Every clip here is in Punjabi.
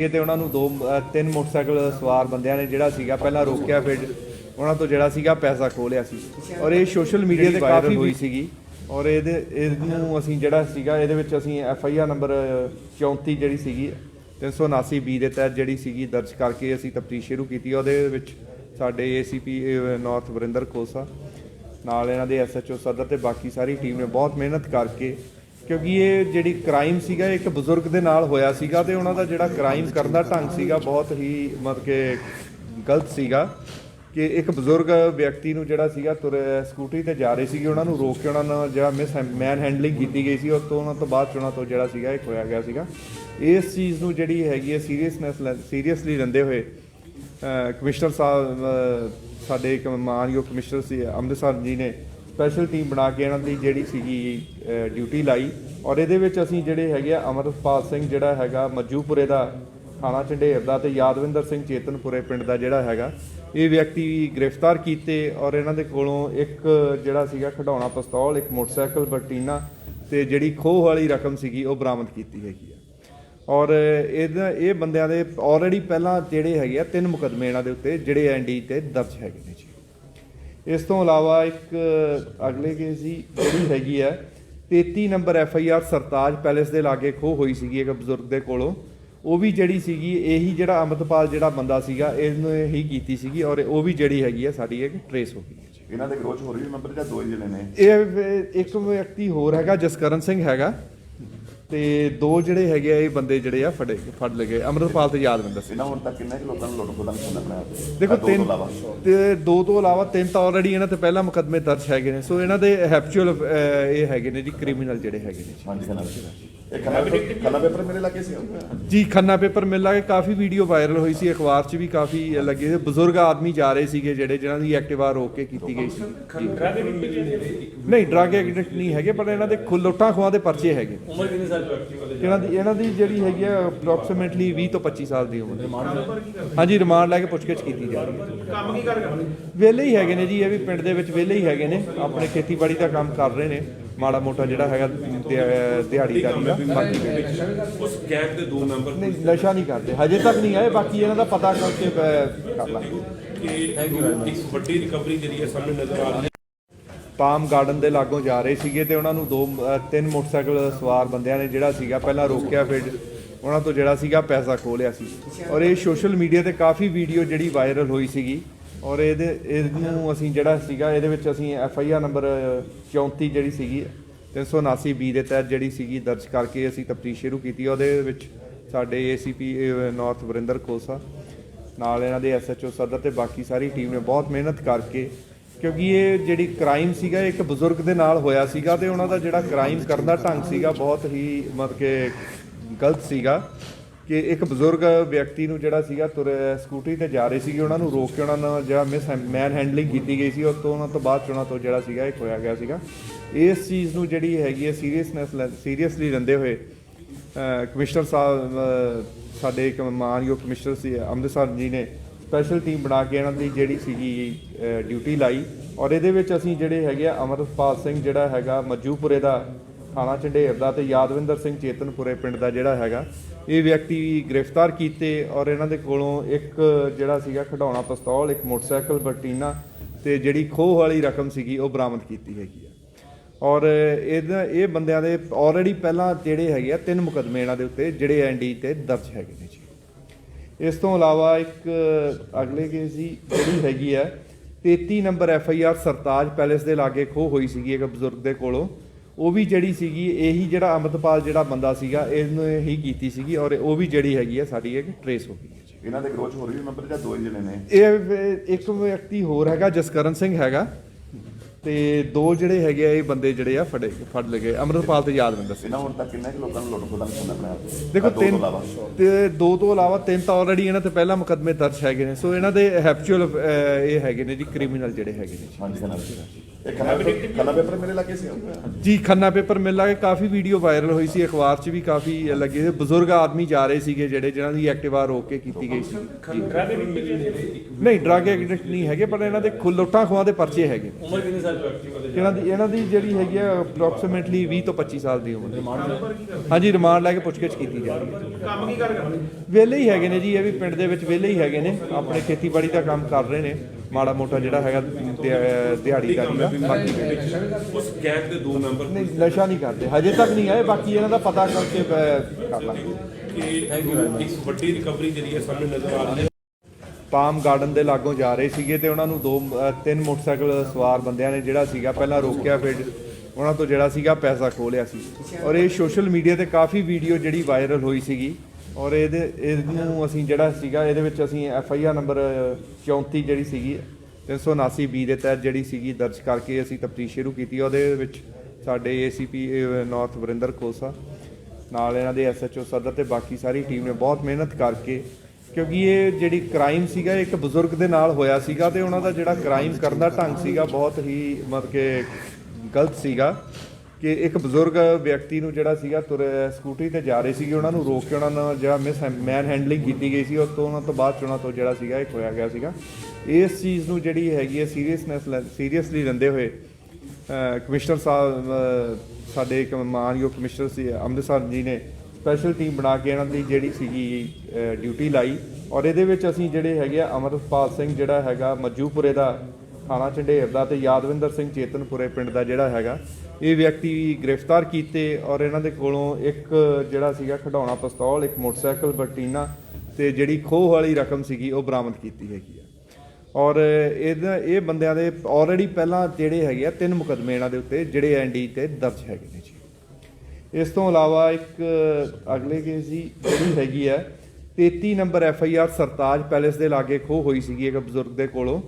ਇਹ ਤੇ ਉਹਨਾਂ ਨੂੰ ਦੋ ਤਿੰਨ ਮੋਟਰਸਾਈਕਲ ਸਵਾਰ ਬੰਦਿਆਂ ਨੇ ਜਿਹੜਾ ਸੀਗਾ ਪਹਿਲਾਂ ਰੋਕਿਆ ਫਿਰ ਉਹਨਾਂ ਤੋਂ ਜਿਹੜਾ ਸੀਗਾ ਪੈਸਾ ਖੋਹ ਲਿਆ ਸੀ। ਔਰ ਇਹ ਸੋਸ਼ਲ ਮੀਡੀਆ ਤੇ ਕਾਫੀ ਹੋਈ ਸੀਗੀ। ਔਰ ਇਹਦੇ ਇਹਨੂੰ ਅਸੀਂ ਜਿਹੜਾ ਸੀਗਾ ਇਹਦੇ ਵਿੱਚ ਅਸੀਂ ਐਫ ਆਈ ਆਰ ਨੰਬਰ 34 ਜਿਹੜੀ ਸੀਗੀ 379 ਬੀ ਦੇ ਤਹਿਤ ਜਿਹੜੀ ਸੀਗੀ ਦਰਜ ਕਰਕੇ ਅਸੀਂ ਤਫਤੀਸ਼ ਸ਼ੁਰੂ ਕੀਤੀ। ਉਹਦੇ ਵਿੱਚ ਸਾਡੇ ਏਸੀਪੀ ਨਾਰਥ ਵਰਿੰਦਰ ਖੋਸਾ ਨਾਲ ਇਹਨਾਂ ਦੇ ਐਸਐਚਓ ਸਦਰ ਤੇ ਬਾਕੀ ਸਾਰੀ ਟੀਮ ਨੇ ਬਹੁਤ ਮਿਹਨਤ ਕਰਕੇ ਕਿਉਂਕਿ ਇਹ ਜਿਹੜੀ ਕ੍ਰਾਈਮ ਸੀਗਾ ਇੱਕ ਬਜ਼ੁਰਗ ਦੇ ਨਾਲ ਹੋਇਆ ਸੀਗਾ ਤੇ ਉਹਨਾਂ ਦਾ ਜਿਹੜਾ ਕ੍ਰਾਈਮ ਕਰਨ ਦਾ ਢੰਗ ਸੀਗਾ, ਬਹੁਤ ਹੀ ਮਤਲਬ ਕਿ ਗਲਤ ਸੀਗਾ ਕਿ ਇੱਕ ਬਜ਼ੁਰਗ ਵਿਅਕਤੀ ਨੂੰ ਜਿਹੜਾ ਸੀਗਾ ਤੁਰ ਸਕੂਟਰੀ ਤੇ ਜਾ ਰਹੇ ਸੀਗੇ, ਉਹਨਾਂ ਨੂੰ ਰੋਕ ਕੇ ਉਹਨਾਂ ਨਾਲ ਜਿਹੜਾ ਮਿਸ ਮੈਨ ਹੈਂਡਲਿੰਗ ਕੀਤੀ ਗਈ ਸੀ, ਉਸ ਤੋਂ ਉਹਨਾਂ ਤੋਂ ਬਾਅਦ 'ਚ ਉਹਨਾਂ ਤੋਂ ਜਿਹੜਾ ਸੀਗਾ, ਇਹ ਖੋਇਆ ਗਿਆ ਸੀਗਾ। ਇਸ ਚੀਜ਼ ਨੂੰ ਜਿਹੜੀ ਹੈਗੀ ਹੈ ਸੀਰੀਅਸਨੈਸ ਸੀਰੀਅਸਲੀ ਲੈਂਦੇ ਹੋਏ ਕਮਿਸ਼ਨਰ ਸਾਹਿਬ ਸਾਡੇ ਇੱਕ ਮਾਨਯੋਗ ਕਮਿਸ਼ਨਰ ਸੀ, ਅੰਮ੍ਰਿਤਸਰ ਜੀ ਨੇ ਸਪੈਸ਼ਲ ਟੀਮ ਬਣਾ ਕੇ ਇਹਨਾਂ ਦੀ ਜਿਹੜੀ ਸੀਗੀ ਡਿਊਟੀ ਲਾਈ। ਔਰ ਇਹਦੇ ਵਿੱਚ ਅਸੀਂ ਜਿਹੜੇ ਹੈਗੇ ਆ ਅਮਰਪਾਲ ਸਿੰਘ, ਜਿਹੜਾ ਹੈਗਾ ਮੱਜੂਪੁਰੇ ਦਾ ਥਾਣਾ ਝੰਡੇਰ ਦਾ ਤੇ ਯਾਦਵਿੰਦਰ ਸਿੰਘ ਚੇਤਨਪੁਰੇ ਪਿੰਡ ਦਾ ਜਿਹੜਾ ਹੈਗਾ, ਇਹ ਵਿਅਕਤੀ ਗ੍ਰਿਫਤਾਰ ਕੀਤੇ ਔਰ ਇਹਨਾਂ ਦੇ ਕੋਲੋਂ ਇੱਕ ਜਿਹੜਾ ਸੀਗਾ ਖਡਾਉਣਾ ਪਿਸਤੌਲ, ਇੱਕ ਮੋਟਰਸਾਈਕਲ ਬਰਟੀਨਾ ਤੇ ਜਿਹੜੀ ਖੋਹ ਵਾਲੀ ਰਕਮ ਸੀਗੀ ਉਹ ਬਰਾਮਦ ਕੀਤੀ ਹੈਗੀ ਆ। ਔਰ ਇਹਦਾ, ਇਹ ਬੰਦਿਆਂ ਦੇ ਆਲਰੇਡੀ ਪਹਿਲਾਂ ਜਿਹੜੇ ਹੈਗੇ ਆ ਤਿੰਨ ਮੁਕਦਮੇ ਇਹਨਾਂ ਦੇ ਉੱਤੇ, ਜਿਹੜੇ ਐਨਡੀ ਤੇ ਦਰਜ ਹੈਗੇ ਨੇ ਜੀ। ਇਸ ਤੋਂ ਇਲਾਵਾ ਇੱਕ ਅਗਲੇ ਕੇਸ ਸੀ ਜਿਹੜੀ ਹੈਗੀ ਆ 33 number F I R Sartaj palace ਦੇ ਲਾਗੇ ਖੋਹ ਹੋਈ ਸੀਗੀ ਇੱਕ ਬਜ਼ੁਰਗ ਦੇ ਕੋਲੋਂ। ਉਹ ਵੀ ਜਿਹੜੀ ਸੀਗੀ ਇਹੀ ਜਿਹੜਾ ਅਮਰਤਪਾਲ ਜਿਹੜਾ ਬੰਦਾ ਸੀਗਾ ਇਹਨੂੰ ਹੀ ਕੀਤੀ ਸੀਗੀ ਔਰ ਉਹ ਵੀ ਜਿਹੜੀ ਹੈਗੀ ਆ ਸਾਡੀ ਇੱਕ ਟਰੇਸ ਹੋ ਗਈ ਜੀ ਇਹਨਾਂ ਦੇ ਗਰੋਚ ਹੋ ਰਹੀ ਹੈ ਨੰਬਰ ਜਾਂ ਦੋ ਹੀ ਜਣੇ ਨੇ? ਇਹ ਵ- ਇੱਕ ਵਿਅਕਤੀ ਹੋਰ ਹੈਗਾ ਜਸਕਰਨ ਸਿੰਘ ਹੈਗਾ। ਤੇ ਦੋ ਜਿਹੜੇ ਹੈਗੇ ਆ ਇਹ ਬੰਦੇ ਜਿਹੜੇ ਆ ਫੜੇ ਫੜ ਲਏ ਅਮਰਪਾਲ ਤੇ ਯਾਦਵਿੰਦਰ ਸਿੰਘ। ਇਹਨਾਂ ਹੁਣ ਤੱਕ ਕਿੰਨੇ ਕੁ ਲੋਕਾਂ ਨੂੰ ਲੁੱਟ ਖੋਦਾ ਨਿਸ਼ਾਨਾ ਬਣਾਇਆ ਦੇਖੋ ਦੋ ਤਿੰਨ ਤੋਂ ਇਲਾਵਾ। ਤੇ ਦੋ ਤੋਂ ਇਲਾਵਾ ਤਿੰਨ ਤਾਂ ਆਲਰੇਡੀ ਇਹਨਾਂ ਤੇ ਪਹਿਲਾਂ ਮੁਕੱਦਮੇ ਦਰਜ ਹੈਗੇ ਨੇ। ਸੋ ਇਹਨਾਂ ਦੇ ਹੈਪਚੁਅਲ ਇਹ ਹੈਗੇ ਨੇ ਜੀ ਕ੍ਰਿਮੀਨਲ ਜਿਹੜੇ ਹੈਗੇ ਨੇ। ਹਾਂਜੀ ਖਨਾ ਇਹ ਖਨਾ ਪੇਪਰ ਖਨਾ ਪੇਪਰ ਮੇਰੇ ਲੱਗੇ ਸੀ। ਜੀ ਖੰਨਾ ਪੇਪਰ ਮਿਲ ਲਾ ਕੇ ਕਾਫੀ ਵੀਡੀਓ ਵਾਇਰਲ ਹੋਈ ਸੀ। ਅਖਬਾਰ 'ਚ ਵੀ ਕਾਫੀ ਲੱਗੇ ਸੀ ਬਜ਼ੁਰਗ ਆਦਮੀ ਜਾ ਰਹੇ ਸੀਗੇ ਜਿਹੜੇ ਜਿਨ੍ਹਾਂ ਦੀ ਐਕਟਿਵਾ ਰੋਕ ਕੇ ਕੀਤੀ ਗਈ ਸੀ। ਜੀ। ਨਹੀਂ ਡਰਗ ਐਡਿਕਟ ਨਹੀਂ ਹੈਗੇ ਪਰ ਇਹਨਾਂ ਦੇ ਖੁ- ਲੁੱਟਾਂ ਖੋਹਾਂ ਦੇ ਪਰਚੇ ਹੈਗੇ। ਉਮਰ ਕਿੰਨੀ ਸਾਲ ਇਹਨਾਂ ਦੀ ਇਹਨਾਂ ਦੀ ਜਿਹੜੀ ਹੈਗੀ ਆ ਅਪਰੋਕਸੀਮੇਟਲੀ 20 ਤੋਂ 25 ਸਾਲ ਦੀ ਉਮਰ। ਹਾਂਜੀ ਰਿਮਾਂਡ ਲੈ ਕੇ ਪੁੱਛਗਿੱਛ ਕੀਤੀ ਜਾ ਰਹੀ ਹੈ। ਕੰਮ ਕੀ ਕਰ ਵਿਹਲੇ ਹੀ ਹੈਗੇ ਨੇ ਜੀ ਇਹ ਵੀ ਪਿੰਡ ਦੇ ਵਿੱਚ ਵਿਹਲੇ ਹੀ ਹੈਗੇ ਨੇ। ਆਪਣੇ ਖੇਤੀਬਾੜੀ ਦਾ ਕੰਮ ਕਰ ਰਹੇ ਨੇ। ਮਾੜਾ ਮੋਟਾ ਜਿਹੜਾ ਹੈਗਾ ਦਿਹਾ- ਦਿਹਾੜੀਦਾਰੀ ਦਾ ਬਾਕੀ ਉਸ ਗੈਂਗ ਦੇ ਦੋ ਮੈਂਬਰ ਨਹੀਂ ਨਸ਼ਾ ਨਹੀਂ ਕਰਦੇ। ਹਜੇ ਤੱਕ ਨਹੀਂ ਆਏ ਬਾਕੀ ਇਹਨਾਂ ਦਾ ਪਤਾ ਕਰਕੇ ਕਰ ਲਾਂਗੇ। ਕਿ ਇੱਕ ਵੱਡੀ ਰਿਕਵਰੀ ਜਿਹੜੀ ਹੈ ਸਾਹਮਣੇ ਨਜ਼ਰ ਆ ਰਹੀ ਹੈ। ਪਾਮ ਗਾਰਡਨ ਦੇ ਲਾਗੋਂ ਜਾ ਰਹੇ ਸੀਗੇ ਤੇ ਉਹਨਾਂ ਨੂੰ ਦੋ ਤਿੰਨ ਮੋਟਰਸਾਈਕਲ ਸਵਾਰ ਬੰਦਿਆਂ ਨੇ ਜਿਹੜਾ ਸੀਗਾ ਪਹਿਲਾਂ ਰੋਕਿਆ, ਫਿਰ ਉਹਨਾਂ ਤੋਂ ਜਿਹੜਾ ਸੀਗਾ ਪੈਸਾ ਖੋਹ ਸੀ। ਔਰ ਇਹ ਸੋਸ਼ਲ ਮੀਡੀਆ ਤੇ ਕਾਫੀ ਵੀਡੀਓ ਜਿਹੜੀ ਵਾਇਰਲ ਹੋਈ ਸੀਗੀ। ਔਰ ਇਹਦੇ, ਇਹਨੂੰ ਅਸੀਂ ਜਿਹੜਾ ਸੀਗਾ, ਇਹਦੇ ਵਿੱਚ ਅਸੀਂ ਐਫ ਆਈ ਆਰ ਨੰਬਰ 34 ਜਿਹੜੀ ਸੀਗੀ 379 ਬੀ ਦੇ ਤਹਿਤ ਜਿਹੜੀ ਸੀਗੀ ਦਰਜ ਕਰਕੇ ਅਸੀਂ ਤਫਤੀਸ਼ ਸ਼ੁਰੂ ਕੀਤੀ। ਉਹਦੇ ਵਿੱਚ ਸਾਡੇ ਏਸੀਪੀ ਨਾਰਥ ਵਰਿੰਦਰ ਖੋਸਾ ਨਾਲ ਇਹਨਾਂ ਦੇ ਐਸਐਚਓ ਸਦਰ ਤੇ ਬਾਕੀ ਸਾਰੀ ਟੀਮ ਨੇ ਬਹੁਤ ਮਿਹਨਤ ਕਰਕੇ ਕਿਉਂਕਿ ਇਹ ਜਿਹੜੀ ਕ੍ਰਾਈਮ ਸੀਗਾ, ਇਹ ਇੱਕ ਬਜ਼ੁਰਗ ਦੇ ਨਾਲ ਹੋਇਆ ਸੀਗਾ ਤੇ ਉਹਨਾਂ ਦਾ ਜਿਹੜਾ ਕ੍ਰਾਈਮ ਕਰਨ ਦਾ ਢੰਗ ਸੀਗਾ, ਬਹੁਤ ਹੀ ਮਤਲਬ ਕਿ ਗਲਤ ਸੀਗਾ ਕਿ ਇੱਕ ਬਜ਼ੁਰਗ ਵਿਅਕਤੀ ਨੂੰ ਜਿਹੜਾ ਸੀਗਾ ਤੁਰ ਸਕੂਟਰੀ ਤੇ ਜਾ ਰਹੇ ਸੀਗੇ, ਉਹਨਾਂ ਨੂੰ ਰੋਕ ਕੇ ਉਹਨਾਂ ਨਾਲ ਜਿਹੜਾ ਮਿਸ ਮੈਨ ਹੈਂਡਲਿੰਗ ਕੀਤੀ ਗਈ ਸੀ ਉਸ ਤੋਂ ਉਹਨਾਂ ਤੋਂ ਬਾਅਦ 'ਚ ਉਹਨਾਂ ਤੋਂ ਜਿਹੜਾ ਸੀਗਾ, ਇਹ ਖੋਇਆ ਗਿਆ ਸੀਗਾ। ਇਸ ਚੀਜ਼ ਨੂੰ ਜਿਹੜੀ ਹੈਗੀ ਹੈ ਸੀਰੀਅਸਨੈਸ ਸੀਰੀਅਸਲੀ ਲੈਂਦੇ ਹੋਏ ਕਮਿਸ਼ਨਰ ਸਾਹਿਬ ਸਾਡੇ ਇੱਕ ਮਾਨਯੋਗ ਕਮਿਸ਼ਨਰ ਸੀ, ਅੰਮ੍ਰਿਤਸਰ ਜੀ ਨੇ ਸਪੈਸ਼ਲ ਟੀਮ ਬਣਾ ਕੇ ਇਹਨਾਂ ਦੀ ਜਿਹੜੀ ਸੀਗੀ ਡਿਊਟੀ ਲਾਈ। ਔਰ ਇਹਦੇ ਵਿੱਚ ਅਸੀਂ ਜਿਹੜੇ ਹੈਗੇ ਆ ਅਮਰਪਾਲ ਸਿੰਘ ਜਿਹੜਾ ਹੈਗਾ, ਮੱਜੂਪੁਰੇ ਦਾ ਥਾਣਾ ਝੰਡੇਰ ਦਾ ਤੇ ਯਾਦਵਿੰਦਰ ਸਿੰਘ ਚੇਤਨਪੁਰੇ ਪਿੰਡ ਦਾ ਜਿਹੜਾ ਹੈਗਾ, ਇਹ ਵਿਅਕਤੀ ਗ੍ਰਿਫਤਾਰ ਕੀਤੇ ਔਰ ਇਹਨਾਂ ਦੇ ਕੋਲੋਂ ਇੱਕ ਜਿਹੜਾ ਸੀਗਾ ਖਡਾਉਣਾ ਪਿਸਤੌਲ, ਇੱਕ ਮੋਟਰਸਾਈਕਲ ਬਰਟੀਨਾ ਤੇ ਜਿਹੜੀ ਖੋਹ ਵਾਲੀ ਰਕਮ ਸੀਗੀ, ਉਹ ਬਰਾਮਦ ਕੀਤੀ ਹੈਗੀ ਆ। ਔਰ ਇਹਦਾ, ਇਹ ਬੰਦਿਆਂ ਦੇ ਆਲਰੇਡੀ ਪਹਿਲਾਂ ਜਿਹੜੇ ਹੈਗੇ ਆ, ਤਿੰਨ ਮੁਕਦਮੇ ਇਹਨਾਂ ਦੇ ਉੱਤੇ ਜਿਹੜੇ ਐਨਡੀ ਤੇ ਦਰਜ ਹੈਗੇ ਨੇ ਜੀ। ਇਸ ਤੋਂ ਇਲਾਵਾ ਇੱਕ ਅਗਲੇ ਕੇਸ ਸੀ ਜਿਹੜੀ ਹੈਗੀ ਆ 33 number F I R Sartaj palace ਦੇ ਲਾਗੇ ਖੋਹ ਹੋਈ ਸੀਗੀ ਇੱਕ ਬਜ਼ੁਰਗ ਦੇ ਕੋਲੋਂ। ਉਹ ਵੀ ਜਿਹੜੀ ਸੀਗੀ ਇਹੀ ਜਿਹੜਾ ਅਮਰਤਪਾਲ ਜਿਹੜਾ ਬੰਦਾ ਸੀਗਾ ਇਹਨੂੰ ਹੀ ਕੀਤੀ ਸੀਗੀ ਔਰ ਉਹ ਵੀ ਜਿਹੜੀ ਹੈਗੀ ਆ ਸਾਡੀ ਇੱਕ ਟਰੇਸ ਹੋ ਗਈ ਹੈ ਜੀ। ਇਹਨਾਂ ਦੇ ਗਰੋਚ ਹੋ ਰਹੀ ਹੈ ਨੰਬਰ ਜਾਂ ਦੋ ਹੀ ਜਣੇ ਨੇ? ਇਹ ਵ- ਇੱਕ ਵਿਅਕਤੀ ਹੋਰ ਹੈਗਾ ਜਸਕਰਨ ਸਿੰਘ ਹੈਗਾ। ਤੇ ਦੋ ਜਿਹੜੇ ਹੈਗੇ ਆ ਇਹ ਬੰਦੇ ਜਿਹੜੇ ਆ ਫੜੇ ਫੜ ਲਏ ਅਮਰਪਾਲ ਤੇ ਯਾਦਵਿੰਦਰ ਸਿੰਘ ਇਹਨਾਂ ਹੁਣ ਤੱਕ ਕਿੰਨੇ ਕੁ ਲੋਕਾਂ ਨੂੰ ਲੁੱਟ ਖੋਦਾ ਨਿਸ਼ਾਨਾ ਬਣਾਇਆ ਦੇਖੋ ਤਿੰਨ ਇਲਾਵਾ। ਤੇ ਦੋ ਤੋਂ ਇਲਾਵਾ ਤਿੰਨ ਤਾਂ ਆਲਰੇਡੀ ਇਹਨਾਂ ਤੇ ਪਹਿਲਾਂ ਮੁਕੱਦਮੇ ਦਰਜ ਹੈਗੇ ਨੇ। ਸੋ ਇਹਨਾਂ ਦੇ ਹੈਪਚੁਅਲ ਇਹ ਹੈਗੇ ਨੇ ਜੀ ਕ੍ਰਿਮੀਨਲ ਜਿਹੜੇ ਹੈਗੇ ਨੇ। ਹਾਂਜੀ ਖਨਾ ਇਹ ਖਨਾ ਪੇਪਰ ਖਨਾ ਪੇਪਰ ਮੇਰੇ ਲੱਗੇ ਸੀ ਜੀ ਖੰਨਾ ਪੇਪਰ ਮਿਲ ਲਾ ਕੇ ਕਾਫੀ ਵੀਡੀਓ ਵਾਇਰਲ ਹੋਈ ਸੀ ਅਖਬਾਰ 'ਚ ਵੀ ਕਾਫੀ ਲੱਗੇ ਸੀ। ਬਜ਼ੁਰਗ ਆਦਮੀ ਜਾ ਰਹੇ ਸੀਗੇ ਜਿਹੜੇ ਜਿਨ੍ਹਾਂ ਦੀ ਐਕਟਿਵਾ ਰੋਕ ਕੇ ਕੀਤੀ ਗਈ ਸੀ। ਨਹੀਂ ਡਰਗ ਐਡਿਕਟ ਨਹੀਂ ਹੈਗੇ ਪਰ ਇਹਨਾਂ ਦੇ ਖੁ- ਲੁੱਟਾਂ ਖੋਹਾਂ ਦੇ ਪਰਚੇ ਹੈਗੇ ਉਮਰ ਕਿੰਨੀ ਸਾਲ ਇਹਨਾਂ ਦੀ ਇਹਨਾਂ ਦੀ ਜਿਹੜੀ ਹੈਗੀ ਆ ਅਪਰੋਕਸੀਮੇਟਲੀ 20 ਤੋਂ 25 ਸਾਲ ਦੀ ਉਮਰ। ਹਾਂਜੀ ਰਿਮਾਂਡ ਲੈ ਕੇ ਪੁੱਛਗਿੱਛ ਕੀਤੀ ਜਾ ਰਹੀ ਹੈ। ਕੰਮ ਕੀ ਕਰ ਕਰਦੇ ਵਿਹਲੇ ਹੀ ਹੈਗੇ ਨੇ ਜੀ ਇਹ ਵੀ ਪਿੰਡ ਦੇ ਵਿੱਚ ਵਿਹਲੇ ਹੀ ਹੈਗੇ ਨੇ। ਆਪਣੇ ਖੇਤੀਬਾੜੀ ਦਾ ਕੰਮ ਕਰ ਰਹੇ ਨੇ। ਮਾੜਾ ਮੋਟਾ ਜਿਹੜਾ ਹੈਗਾ ਦਿਹਾ- ਦਿਹਾੜੀਦਾਰੀ ਦਾ ਬਾਕੀ ਉਸ ਗੈਂਗ ਦੇ ਦੋ ਮੈਂਬਰ ਨਹੀਂ ਨਸ਼ਾ ਨਹੀਂ ਕਰਦੇ। ਹਜੇ ਤੱਕ ਨਹੀਂ ਆਏ ਬਾਕੀ ਇਹਨਾਂ ਦਾ ਪਤਾ ਕਰਕੇ ਕਰ ਲਾਂਗੇ। ਕਿ ਇੱਕ ਵੱਡੀ ਰਿਕਵਰੀ ਜਿਹੜੀ ਹੈ ਸਾਹਮਣੇ ਨਜ਼ਰ ਆ ਰਹੀ ਹੈ। ਪਾਮ ਗਾਰਡਨ ਦੇ ਲਾਗੋਂ ਜਾ ਰਹੇ ਸੀਗੇ ਤੇ ਉਹਨਾਂ ਨੂੰ ਦੋ ਤਿੰਨ ਮੋਟਰਸਾਈਕਲ ਸਵਾਰ ਬੰਦਿਆਂ ਨੇ ਜਿਹੜਾ ਸੀਗਾ ਪਹਿਲਾਂ ਰੋਕਿਆ ਫਿਰ ਉਹਨਾਂ ਤੋਂ ਜਿਹੜਾ ਸੀਗਾ ਪੈਸਾ ਖੋਹ ਲਿਆ ਸੀ। ਔਰ ਇਹ ਸੋਸ਼ਲ ਮੀਡੀਆ ਤੇ ਕਾਫੀ ਵੀਡੀਓ ਜਿਹੜੀ ਵਾਇਰਲ ਹੋਈ ਸੀਗੀ। ਔਰ ਇਹਦੇ, ਇਹਨੂੰ ਅਸੀਂ ਜਿਹੜਾ ਸੀਗਾ, ਇਹਦੇ ਵਿੱਚ ਅਸੀਂ ਐਫ ਆਈ ਆਰ ਨੰਬਰ 34 ਜਿਹੜੀ ਸੀਗੀ 379 ਬੀ ਦੇ ਤਹਿਤ ਜਿਹੜੀ ਸੀਗੀ ਦਰਜ ਕਰਕੇ ਅਸੀਂ ਤਫਤੀਸ਼ ਸ਼ੁਰੂ ਕੀਤੀ। ਉਹਦੇ ਵਿੱਚ ਸਾਡੇ ਏਸੀਪੀ ਨਾਰਥ ਵਰਿੰਦਰ ਕੋਸਾ ਨਾਲ ਇਹਨਾਂ ਦੇ ਐਸਐਚਓ ਸਦਰ ਤੇ ਬਾਕੀ ਸਾਰੀ ਟੀਮ ਨੇ ਬਹੁਤ ਮਿਹਨਤ ਕਰਕੇ ਕਿਉਂਕਿ ਇਹ ਜਿਹੜੀ ਕ੍ਰਾਈਮ ਸੀਗਾ, ਇਹ ਇੱਕ ਬਜ਼ੁਰਗ ਦੇ ਨਾਲ ਹੋਇਆ ਸੀਗਾ ਤੇ ਉਹਨਾਂ ਦਾ ਜਿਹੜਾ ਕ੍ਰਾਈਮ ਕਰਨ ਦਾ ਢੰਗ ਸੀਗਾ, ਬਹੁਤ ਹੀ ਮਤਲਬ ਕਿ ਗਲਤ ਸੀਗਾ ਕਿ ਇੱਕ ਬਜ਼ੁਰਗ ਵਿਅਕਤੀ ਨੂੰ ਜਿਹੜਾ ਸੀਗਾ ਤੁਰ ਸਕੂਟਰੀ ਤੇ ਜਾ ਰਹੇ ਸੀਗੇ, ਉਹਨਾਂ ਨੂੰ ਰੋਕ ਕੇ ਉਹਨਾਂ ਨਾਲ ਜਿਹੜਾ ਮਿਸ ਮੈਨ ਹੈਂਡਲਿੰਗ ਕੀਤੀ ਗਈ ਸੀ, ਉਸ ਤੋਂ ਉਹਨਾਂ ਤੋਂ ਬਾਅਦ 'ਚ ਉਹਨਾਂ ਤੋਂ ਜਿਹੜਾ ਸੀਗਾ ਇਹ ਖੋਇਆ ਗਿਆ ਸੀਗਾ। ਇਸ ਚੀਜ਼ ਨੂੰ ਜਿਹੜੀ ਹੈਗੀ ਹੈ ਸੀਰੀਅਸਨੈਸ ਸੀਰੀਅਸਲੀ ਲੈਂਦੇ ਹੋਏ ਕਮਿਸ਼ਨਰ ਸਾਹਿਬ ਸਾਡੇ ਇੱਕ ਮਾਨਯੋਗ ਕਮਿਸ਼ਨਰ ਸੀ, ਅੰਮ੍ਰਿਤਸਰ ਜੀ ਨੇ ਸਪੈਸ਼ਲ ਟੀਮ ਬਣਾ ਕੇ ਇਹਨਾਂ ਦੀ ਜਿਹੜੀ ਸੀਗੀ ਡਿਊਟੀ ਲਾਈ। ਔਰ ਇਹਦੇ ਵਿੱਚ ਅਸੀਂ ਜਿਹੜੇ ਹੈਗੇ ਆ ਅਮਰਪਾਲ ਸਿੰਘ, ਜਿਹੜਾ ਹੈਗਾ ਮੱਜੂਪੁਰੇ ਦਾ ਥਾਣਾ ਝੰਡੇਰ ਦਾ ਤੇ ਯਾਦਵਿੰਦਰ ਸਿੰਘ ਚੇਤਨਪੁਰੇ ਪਿੰਡ ਦਾ ਜਿਹੜਾ ਹੈਗਾ, ਇਹ ਵਿਅਕਤੀ ਗ੍ਰਿਫਤਾਰ ਕੀਤੇ ਔਰ ਇਹਨਾਂ ਦੇ ਕੋਲੋਂ ਇੱਕ ਜਿਹੜਾ ਸੀਗਾ ਖਿਡੌਣਾ ਪਿਸਤੌਲ, ਇੱਕ ਮੋਟਰਸਾਈਕਲ ਬਰਟੀਨਾ ਤੇ ਜਿਹੜੀ ਖੋਹ ਵਾਲੀ ਰਕਮ ਸੀਗੀ ਉਹ ਬਰਾਮਦ ਕੀਤੀ ਹੈਗੀ ਆ। ਔਰ ਇਹਦਾ, ਇਹ ਬੰਦਿਆਂ ਦੇ ਆਲਰੇਡੀ ਪਹਿਲਾਂ ਜਿਹੜੇ ਹੈਗੇ ਆ ਤਿੰਨ ਮੁਕਦਮੇ ਇਹਨਾਂ ਦੇ ਉੱਤੇ, ਜਿਹੜੇ ਐਨਡੀ ਤੇ ਦਰਜ ਹੈਗੇ ਨੇ ਜੀ। ਇਸ ਤੋਂ ਇਲਾਵਾ ਇੱਕ ਅਗਲੇ ਕੇਸ ਦੀ ਜਿਹੜੀ ਹੈਗੀ ਆ 33 number F I R Sartaj palace ਦੇ ਲਾਗੇ ਖੋਹ ਹੋਈ ਸੀਗੀ ਇੱਕ ਬਜ਼ੁਰਗ ਦੇ ਕੋਲੋਂ।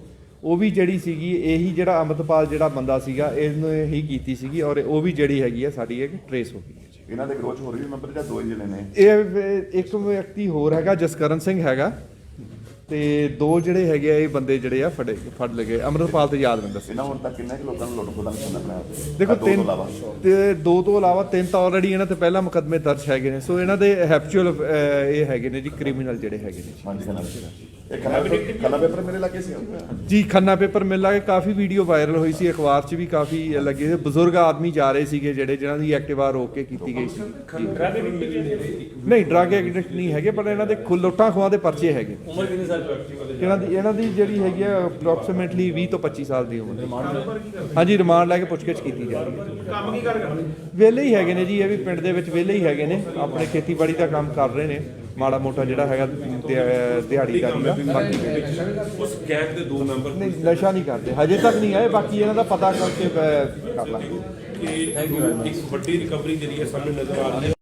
ਉਹ ਵੀ ਜਿਹੜੀ ਸੀਗੀ ਇਹੀ ਜਿਹੜਾ ਅੰਮ੍ਰਿਤਪਾਲ ਜਿਹੜਾ ਬੰਦਾ ਸੀਗਾ ਇਹਨੂੰ ਹੀ ਕੀਤੀ ਸੀਗੀ ਔਰ ਉਹ ਵੀ ਜਿਹੜੀ ਹੈਗੀ ਆ ਸਾਡੀ ਇੱਕ ਟਰੇਸ ਹੋ ਗਈ ਹੈ ਜੀ। ਇਹਨਾਂ ਦੇ ਗਰੋਹ 'ਚ ਹੋਰ ਵੀ ਮੈਂਬਰ ਜਾਂ ਦੋ ਹੀ ਜਣੇ ਨੇ? ਇਹ ਇੱਕ ਵਿਅਕਤੀ ਹੋਰ ਹੈਗਾ ਜਸਕਰਨ ਸਿੰਘ ਹੈਗਾ। ਤੇ ਦੋ ਜਿਹੜੇ ਹੈਗੇ ਆ ਇਹ ਬੰਦੇ ਜਿਹੜੇ ਆ ਫੜੇ ਫੜ ਲਏ ਗਏ। ਅਮਰਪਾਲ ਤੇ ਯਾਦਵਿੰਦਰ ਸਿੰਘ। ਇਹਨਾਂ ਹੁਣ ਤੱਕ ਕਿੰਨੇ ਕੁ ਲੋਕਾਂ ਨੂੰ ਲੁੱਟ ਖੋਦਾ ਨਿਸ਼ਾਨਾ ਬਣਾਇਆ ਦੇਖੋ ਆਹ ਦੋ ਤੋਂ ਤਿੰਨ ਇਲਾਵਾ। ਤੇ ਦੋ ਤੋਂ ਇਲਾਵਾ ਤਿੰਨ ਤਾਂ ਆਲਰੇਡੀ ਇਹਨਾਂ ਤੇ ਪਹਿਲਾਂ ਮੁਕੱਦਮੇ ਦਰਜ ਹੈਗੇ ਨੇ। ਸੋ ਇਹਨਾਂ ਦੇ ਹੈਪਚੁਅਲ ਇਹ ਹੈਗੇ ਨੇ ਜੀ ਕ੍ਰਿਮੀਨਲ ਜਿਹੜੇ ਹੈਗੇ ਨੇ ਜੀ। ਹਾਂਜੀ ਖੰਨਾ ਇਹ ਖੰਨਾ ਪੇਪਰ ਖੰਨਾ ਪੇਪਰ ਮੇਰੇ ਇਲਾਕੇ ਸੀ। ਜੀ ਖੰਨਾ ਪੇਪਰ ਮਿਲ ਲਾ ਕੇ ਕਾਫੀ ਵੀਡੀਓ ਵਾਇਰਲ ਹੋਈ ਸੀ ਅਖਬਾਰ 'ਚ ਵੀ ਕਾਫੀ ਲੱਗੇ ਸੀ। ਬਜ਼ੁਰਗ ਆਦਮੀ ਜਾ ਰਹੇ ਸੀਗੇ ਜਿਹੜੇ ਜਿਨ੍ਹਾਂ ਦੀ ਐਕਟਿਵਾ ਰੋਕ ਕੇ ਕੀਤੀ ਗਈ ਸੀ। ਨਹੀਂ ਡਰਗ ਐਡਿਕਟ ਨਹੀਂ ਹੈਗੇ ਪਰ ਇਹਨਾਂ ਦੇ ਖੁ- ਲੁੱਟਾਂ ਖੋਹਾਂ ਦੇ ਪਰਚੇ ਹੈਗੇ। ਉਮਰ ਕਿੰਨੇ ਸਾਲ ਐਕਟਿਵ ਇਹਨਾਂ ਦੀ ਇਹਨਾਂ ਦੀ ਜਿਹੜੀ ਹੈਗੀ ਆ ਅਪਰੋਕਸੀਮੇਟਲੀ 20 ਤੋਂ 25 ਸਾਲ ਦੀ ਉਮਰ। ਹਾਂਜੀ ਰਿਮਾਂਡ ਲੈ ਕੇ ਪੁੱਛਗਿੱਛ ਕੀਤੀ ਜਾ ਰਹੀ ਹੈ। ਕੰਮ ਕੀ ਕਰ ਕਰਦੇ ਵਿਹਲੇ ਹੀ ਹੈਗੇ ਨੇ ਜੀ ਇਹ ਵੀ ਪਿੰਡ ਦੇ ਵਿੱਚ ਵਿਹਲੇ ਹੀ ਹੈਗੇ ਨੇ। ਆਪਣੇ ਖੇਤੀਬਾੜੀ ਦਾ ਕੰਮ ਕਰ ਰਹੇ ਨੇ। ਮਾੜਾ ਮੋਟਾ ਜਿਹੜਾ ਹੈਗਾ ਦਿਹਾ- ਦਿਹਾੜੀਦਾਰੀ ਦਾ ਬਾਕੀ ਉਸ ਗੈਂਗ ਦੇ ਦੋ ਮੈਂਬਰ ਨਹੀਂ ਨਸ਼ਾ ਨਹੀਂ ਕਰਦੇ। ਹਜੇ ਤੱਕ ਨਹੀਂ ਆਏ ਬਾਕੀ ਇਹਨਾਂ ਦਾ ਪਤਾ ਕਰਕੇ ਅਹ, ਕਰ ਲਾਂਗੇ। ਕਿ ਇੱਕ ਵੱਡੀ ਰਿਕਵਰੀ ਜਿਹੜੀ ਹੈ ਸਾਹਮਣੇ ਨਜ਼ਰ ਆ ਰਹੀ ਹੈ।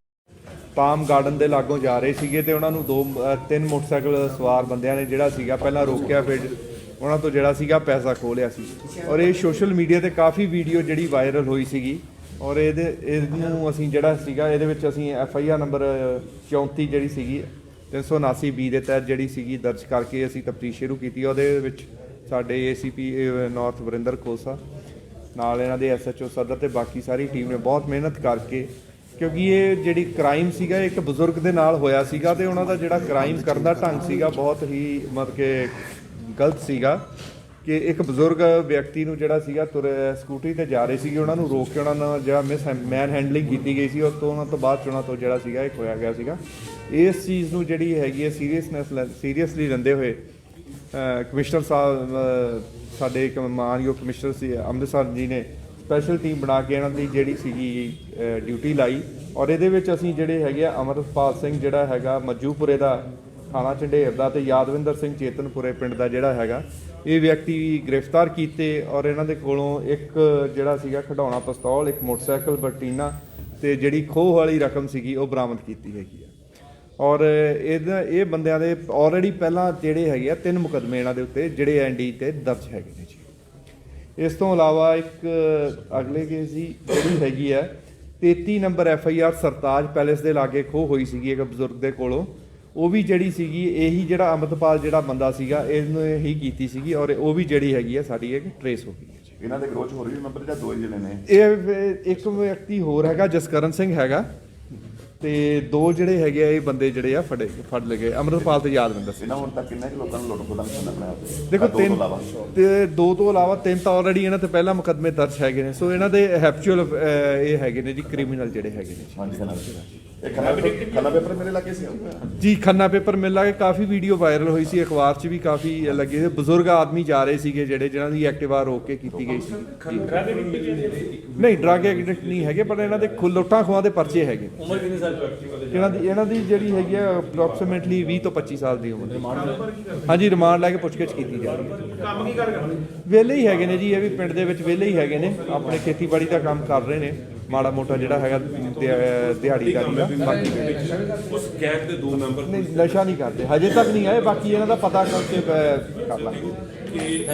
ਪਾਮ ਗਾਰਡਨ ਦੇ ਲਾਗੋਂ ਜਾ ਰਹੇ ਸੀਗੇ ਤੇ ਉਹਨਾਂ ਨੂੰ ਦੋ ਤਿੰਨ ਮੋਟਰਸਾਈਕਲ ਸਵਾਰ ਬੰਦਿਆਂ ਨੇ ਜਿਹੜਾ ਸੀਗਾ ਪਹਿਲਾਂ ਰੋਕਿਆ, ਫਿਰ ਉਹਨਾਂ ਤੋਂ ਜਿਹੜਾ ਸੀਗਾ ਪੈਸਾ ਖੋਹ ਲਿਆ ਸੀ। ਔਰ ਇਹ ਸੋਸ਼ਲ ਮੀਡੀਆ ਤੇ ਕਾਫੀ ਵੀਡੀਓ ਜਿਹੜੀ ਵਾਇਰਲ ਹੋਈ ਸੀਗੀ। ਔਰ ਇਹਦੇ, ਇਹਨੂੰ ਅਸੀਂ ਜਿਹੜਾ ਸੀਗਾ, ਇਹਦੇ ਵਿੱਚ ਅਸੀਂ ਐਫ ਆਈ ਆਰ ਨੰਬਰ 34 ਜਿਹੜੀ ਸੀਗੀ 379 ਬੀ ਦੇ ਤਹਿਤ ਜਿਹੜੀ ਸੀਗੀ ਦਰਜ ਕਰਕੇ ਅਸੀਂ ਤਫਤੀਸ਼ ਸ਼ੁਰੂ ਕੀਤੀ। ਉਹਦੇ ਵਿੱਚ ਸਾਡੇ ਏਸੀਪੀ ਨਾਰਥ ਵਰਿੰਦਰ ਖੋਸਾ, ਨਾਲ ਇਹਨਾਂ ਦੇ ਐਸਐਚਓ ਸਦਰ ਤੇ ਬਾਕੀ ਸਾਰੀ ਟੀਮ ਨੇ ਬਹੁਤ ਮਿਹਨਤ ਕਰਕੇ ਕਿਉਂਕਿ ਇਹ ਜਿਹੜੀ ਕ੍ਰਾਈਮ ਸੀਗਾ ਇੱਕ ਬਜ਼ੁਰਗ ਦੇ ਨਾਲ ਹੋਇਆ ਸੀਗਾ ਤੇ ਉਹਨਾਂ ਦਾ ਜਿਹੜਾ ਕ੍ਰਾਈਮ ਕਰਨ ਦਾ ਢੰਗ ਸੀਗਾ, ਬਹੁਤ ਹੀ ਮਤਲਬ ਕਿ ਗਲਤ ਸੀਗਾ ਕਿ ਇੱਕ ਬਜ਼ੁਰਗ ਵਿਅਕਤੀ ਨੂੰ ਜਿਹੜਾ ਸੀਗਾ ਤੁਰ ਸਕੂਟਰੀ ਤੇ ਜਾ ਰਹੇ ਸੀਗੇ, ਉਹਨਾਂ ਨੂੰ ਰੋਕ ਕੇ ਉਹਨਾਂ ਨਾਲ ਜਿਹੜਾ ਮਿਸ ਮੈਨ ਹੈਂਡਲਿੰਗ ਕੀਤੀ ਗਈ ਸੀ ਉਸ ਤੋਂ ਉਹਨਾਂ ਤੋਂ ਬਾਅਦ 'ਚ ਉਹਨਾਂ ਤੋਂ ਜਿਹੜਾ ਸੀਗਾ, ਇਹ ਖੋਇਆ ਗਿਆ ਸੀਗਾ। ਇਸ ਚੀਜ਼ ਨੂੰ ਜਿਹੜੀ ਹੈਗੀ ਹੈ ਸੀਰੀਅਸਨੈਸ ਸੀਰੀਅਸਲੀ ਲੈਂਦੇ ਹੋਏ ਕਮਿਸ਼ਨਰ ਸਾਹਿਬ ਸਾਡੇ ਇੱਕ ਮਾਨਯੋਗ ਕਮਿਸ਼ਨਰ ਸੀ, ਅੰਮ੍ਰਿਤਸਰ ਜੀ ਨੇ ਸਪੈਸ਼ਲ ਟੀਮ ਬਣਾ ਕੇ ਇਹਨਾਂ ਦੀ ਜਿਹੜੀ ਸੀਗੀ ਡਿਊਟੀ ਲਾਈ। ਔਰ ਇਹਦੇ ਵਿੱਚ ਅਸੀਂ ਜਿਹੜੇ ਹੈਗੇ ਆ ਅਮਰਪਾਲ ਸਿੰਘ, ਜਿਹੜਾ ਹੈਗਾ ਮੱਜੂਪੁਰੇ ਦਾ ਥਾਣਾ ਝੰਡੇਰ ਦਾ ਤੇ ਯਾਦਵਿੰਦਰ ਸਿੰਘ ਚੇਤਨਪੁਰੇ ਪਿੰਡ ਦਾ ਜਿਹੜਾ ਹੈਗਾ, ਇਹ ਵਿਅਕਤੀ ਗ੍ਰਿਫਤਾਰ ਕੀਤੇ ਔਰ ਇਹਨਾਂ ਦੇ ਕੋਲੋਂ ਇੱਕ ਜਿਹੜਾ ਸੀਗਾ ਖਿਡੌਣਾ ਪਿਸਤੌਲ, ਇੱਕ ਮੋਟਰਸਾਈਕਲ ਬਰਟੀਨਾ ਤੇ ਜਿਹੜੀ ਖੋਹ ਵਾਲੀ ਰਕਮ ਸੀਗੀ ਉਹ ਬਰਾਮਦ ਕੀਤੀ ਹੈਗੀ ਆ। ਔਰ ਇਹਦਾ, ਇਹ ਬੰਦਿਆਂ ਦੇ ਆਲਰੇਡੀ ਪਹਿਲਾਂ ਜਿਹੜੇ ਹੈਗੇ ਆ ਤਿੰਨ ਮੁਕਦਮੇ ਇਹਨਾਂ ਦੇ ਉੱਤੇ, ਜਿਹੜੇ ਐਨਡੀ ਤੇ ਦਰਜ ਹੈਗੇ ਨੇ। ਇਸ ਤੋਂ ਇਲਾਵਾ ਇੱਕ ਅਗਲੇ ਕੇਸ ਦੀ ਜਿਹੜੀ ਹੈਗੀ ਆ 33 number F I R Sartaj palace ਦੇ ਲਾਗੇ ਖੋਹ ਹੋਈ ਸੀਗੀ ਇੱਕ ਬਜ਼ੁਰਗ ਦੇ ਕੋਲੋਂ। ਉਹ ਵੀ ਜਿਹੜੀ ਸੀਗੀ ਇਹੀ ਜਿਹੜਾ ਅੰਮ੍ਰਿਤਪਾਲ ਜਿਹੜਾ ਬੰਦਾ ਸੀਗਾ ਇਹਨੂੰ ਹੀ ਕੀਤੀ ਸੀਗੀ ਔਰ ਉਹ ਵੀ ਜਿਹੜੀ ਹੈਗੀ ਆ ਸਾਡੀ ਇੱਕ ਟਰੇਸ ਹੋ ਗਈ ਜੀ ਇਹਨਾਂ ਦੇ ਗਰੋਹ 'ਚ ਹੋਰ ਵੀ ਮੈਂਬਰ ਜਾਂ ਦੋ ਹੀ ਜਣੇ ਨੇ? ਇਹ ਇੱਕ ਵਿਅਕਤੀ ਹੋਰ ਹੈਗਾ ਜਸਕਰਨ ਸਿੰਘ ਹੈਗਾ। ਤੇ ਦੋ ਜਿਹੜੇ ਹੈਗੇ ਆ ਇਹ ਬੰਦੇ ਜਿਹੜੇ ਆ ਫੜੇ ਫੜ ਲਏ ਅਮਰਪਾਲ ਤੇ ਯਾਦਵਿੰਦਰ ਸਿੰਘ। ਇਹਨਾਂ ਹੁਣ ਤੱਕ ਕਿੰਨੇ ਕੁ ਲੋਕਾਂ ਨੂੰ ਲੁੱਟ ਖੋਦਾ ਕਰਨਾ ਤੇ? ਦੇਖੋ ਤਿੰਨ ਇਲਾਵਾ? ਤੇ ਦੋ ਤੋਂ ਇਲਾਵਾ ਤਿੰਨ ਤਾਂ ਆਲਰੇਡੀ ਇਹਨਾਂ ਤੇ ਪਹਿਲਾਂ ਮੁਕੱਦਮੇ ਦਰਜ ਹੈਗੇ ਨੇ। ਸੋ ਇਹਨਾਂ ਦੇ ਹੈਪਚੁਅਲ ਇਹ ਹੈਗੇ ਨੇ ਜੀ ਕ੍ਰਿਮੀਨਲ ਜਿਹੜੇ ਹੈਗੇ ਨੇ। ਹਾਂਜੀ ਇਹ ਖੰਨਾ ਪੇਪਰ ਖੰਨਾ ਪੇਪਰ ਮੇਰੇ ਇਲਾਕੇ ਸੀ? ਜੀ ਖੰਨਾ ਪੇਪਰ ਮਿਲ ਲਾ ਕੇ ਕਾਫੀ ਵੀਡੀਓ ਵਾਇਰਲ ਹੋਈ ਸੀ ਅਖਬਾਰ 'ਚ ਵੀ ਕਾਫੀ ਲੱਗੇ ਸੀ ਬਜ਼ੁਰਗ ਆਦਮੀ ਜਾ ਰਹੇ ਸੀਗੇ ਜਿਹੜੇ ਜਿਨ੍ਹਾਂ ਦੀ ਐਕਟਿਵਾ ਰੋਕ ਕੇ ਕੀਤੀ ਗਈ ਸੀ। ਨਹੀਂ ਡਰਗ ਐਡਿਕਟ ਨਹੀਂ ਹੈਗੇ ਪਰ ਇਹਨਾਂ ਦੇ ਖੁੱਲੋਟਾਂ ਖੋਹਾਂ ਦੇ ਪਰਚੇ ਹੈਗੇ ਉਮਰ ਕਿੰਨੀ ਸਾਲ ਦੀ ਇਹਨਾਂ ਦੀ ਇਹਨਾਂ ਦੀ ਜਿਹੜੀ ਹੈਗੀ ਆ ਅਪਰੋਕਸੀਮੇਟਲੀ 20 ਤੋਂ 25 ਸਾਲ ਦੀ ਉਮਰ। ਹਾਂਜੀ ਰਿਮਾਂਡ ਲੈ ਕੇ ਪੁੱਛਗਿੱਛ ਕੀਤੀ ਜਾ ਰਹੀ ਹੈ। ਕੰਮ ਕੀ ਕਰ ਵਿਹਲੇ ਹੀ ਹੈਗੇ ਨੇ ਜੀ ਇਹ ਵੀ ਪਿੰਡ ਦੇ ਵਿੱਚ ਵਿਹਲੇ ਹੀ ਹੈਗੇ ਨੇ। ਆਪਣੇ ਖੇਤੀਬਾੜੀ ਦਾ ਕੰਮ ਕਰ ਰਹੇ ਨੇ। ਮਾੜਾ ਮੋਟਾ ਜਿਹੜਾ ਹੈਗਾ ਦਿਹਾ- ਦਿਹਾੜੀਦਾਰੀ ਦਾ ਬਾਕੀ ਉਸ ਗੈਂਗ ਦੇ ਦੋ ਮੈਂਬਰ ਨਹੀਂ ਨਸ਼ਾ ਨਹੀਂ ਕਰਦੇ। ਹਜੇ ਤੱਕ ਨਹੀਂ ਆਏ ਬਾਕੀ ਇਹਨਾਂ ਦਾ ਪਤਾ ਕਰਕੇ ਕਰ ਲਾਂਗੇ। ਕਿ